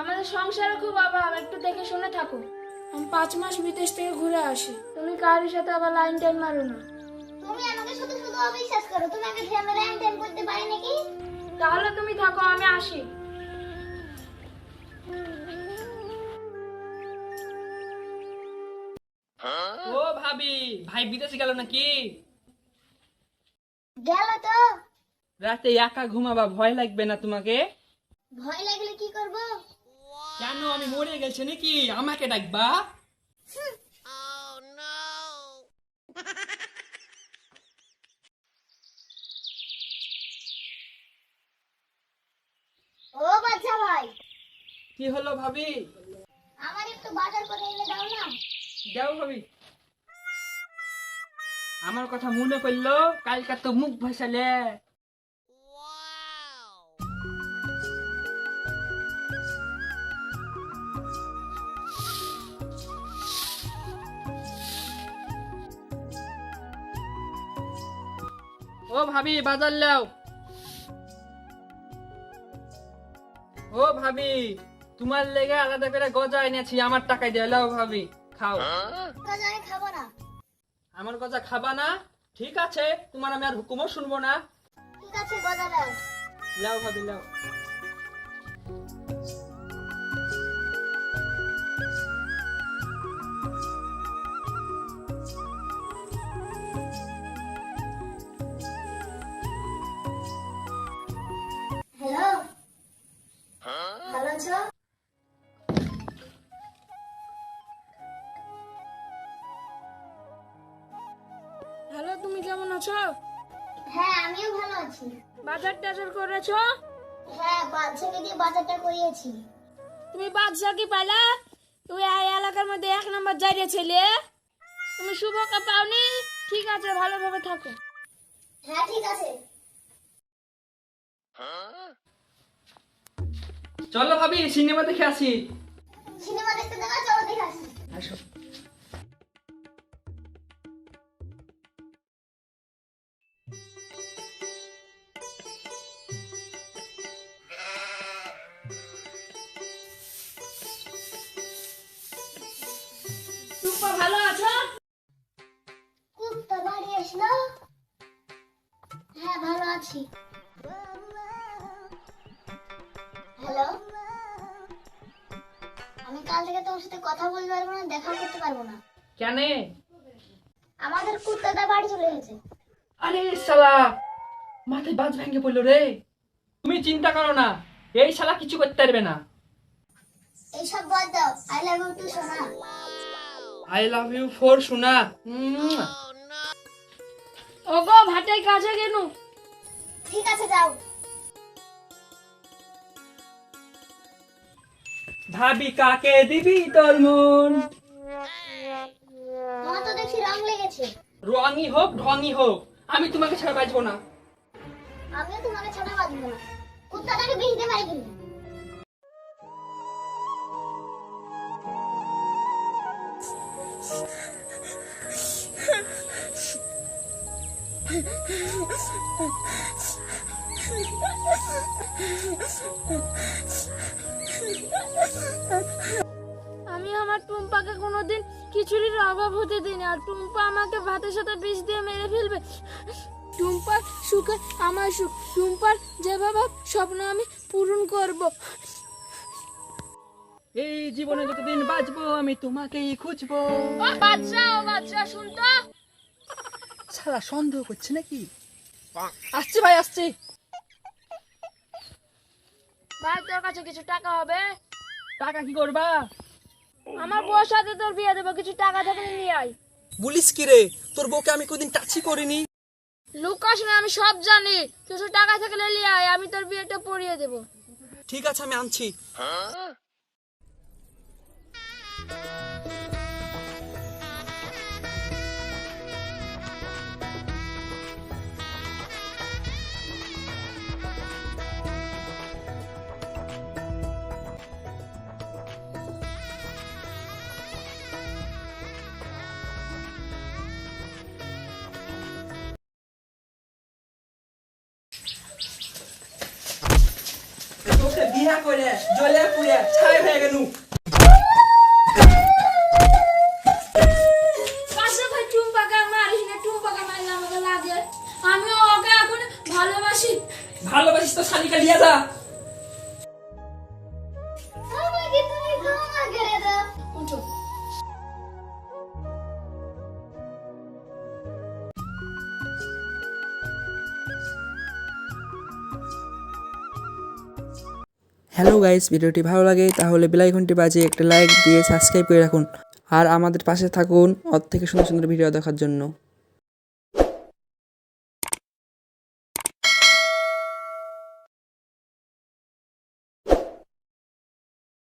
আমাদের সংসারে খুব অভাব একটু দেখে শুনে থাকো। আমি পাঁচ মাস বিদেশ থেকে ঘুরে আসি। তুমি কারোর সাথে আবার লাইন টাইন মারো না। তুমি আমাকে শুধু শুধু অবিশ্বাস করো তুমি আগে ফ্যামিলি লাইন টাইম করতে পারি নাকি? তাহলে তুমি থাকো আমি আসি। ও ভাবি ভাই বিদেশে গেল নাকি? গেল তো। রাতে একা ঘুমাবা ভয় লাগবে না তোমাকে? ভয় লাগলে কি করব? কেন আমি মরে গেছি নাকি? আমাকে ডাকবা? ও বাচ্চা ভাই। কি হলো ভাবি? আমার একটু বাজার করে এনে দাও না। যাও ভাবি। আমার কথা মনে করল কালকে তো মুখ ভাসালে। ও ভাবি বাজার লাও ও ভাবি তোমার লেগে আলাদা করে গজা এনেছি আমার টাকায় দিয়ে। লাও ভাবি খাও। আমি খাব না। আমার গজা খাবা না? ঠিক আছে তোমার আমি আর হুকুমও শুনব না। ঠিক আছে গজা লাও লাও ভাবি লাও তুমি কেমন আছো? হ্যাঁ আমিও ভালো আছি। বাজার টাজার করেছ? হ্যাঁ বাচ্চাকে দিয়ে বাজারটা করিয়েছি। তুমি বাদশা কি পালা? তুমি এই এলাকার মধ্যে এক নম্বর জারিয়ে ছেলে। তুমি শুভকা পাওনি? ঠিক আছে ভালোভাবে থাকো। হ্যাঁ ঠিক আছে। চলো ভাবি সিনেমা দেখে আসি। সিনেমা দেখতে দেখা চলো দেখে আসি। আসো। টুম্পা ভালো আছো? কুত্তা বাড়ি আসলো। হ্যাঁ ভালো আছি। হ্যালো? আমি কাল থেকে তোমার সাথে কথা বলতে পারব না দেখা করতে পারব না। কেন? আমাদের কুত্তাটা বাড়ি চলে গেছে। আরে শালা মাথায় বাজ ভেঙে পড়ল রে। তুমি চিন্তা করো না এই শালা কিছু করতে পারবে না। এইসব বাদ দাও আই লাভ ইউ টু সোনা। আই লাভ ইউ ফর সোনা ওগো ভাটাই কাছে কেন ঠিক আছে যাও। ভাবি কাকে দিবি তোর মন তোমার তো দেখছি রং লেগেছে। রঙই হোক ঢঙই হোক আমি তোমাকে ছাড়া বাঁচবো না। আমিও তোমাকে ছাড়া বাঁধবো না। কুত্তাটাকে বিহিতে পারি কিন্তু। আমি আমার টুম্পাকে কোনোদিন খিচুড়ির অভাব হতে দিই না আর টুম্পা আমাকে ভাতের সাথে বিষ দিয়ে মেরে ফেলবে। টুম্পার সুখে আমার সুখ টুম্পার যেভাবে স্বপ্ন আমি পূরণ করব। এই জীবনে যতদিন বাঁচবো আমি তোমাকেই খুঁজবো। বাচ্চা বাচ্চা শুনতো? সারা সন্দেহ করছে নাকি? আসছে ভাই আসছে। ভাই তোর কাছে কিছু টাকা হবে? টাকা কি করবা? আমার বউর সাথে তোর বিয়ে দেবো কিছু টাকা থাকলে নিয়ে আয়। বলিস কি রে? তোর বউকে আমি কোনদিন টাচই করিনি। লুকাস না আমি সব জানি। কিছু টাকা থাকলে নিয়ে আয় আমি তোর বিয়েটা পড়িয়ে দেবো। ঠিক আছে আমি আনছি। করে জলে পুড়ে ছাই হয়ে গেল হ্যালো গাইস, ভিডিওটি ভালো লাগে তাহলে বেলাইকনটি বাজে একটা লাইক দিয়ে সাবস্ক্রাইব করে রাখুন। আর আমাদের পাশে থাকুন অর্থেকে থেকে সুন্দর সুন্দর ভিডিও দেখার জন্য।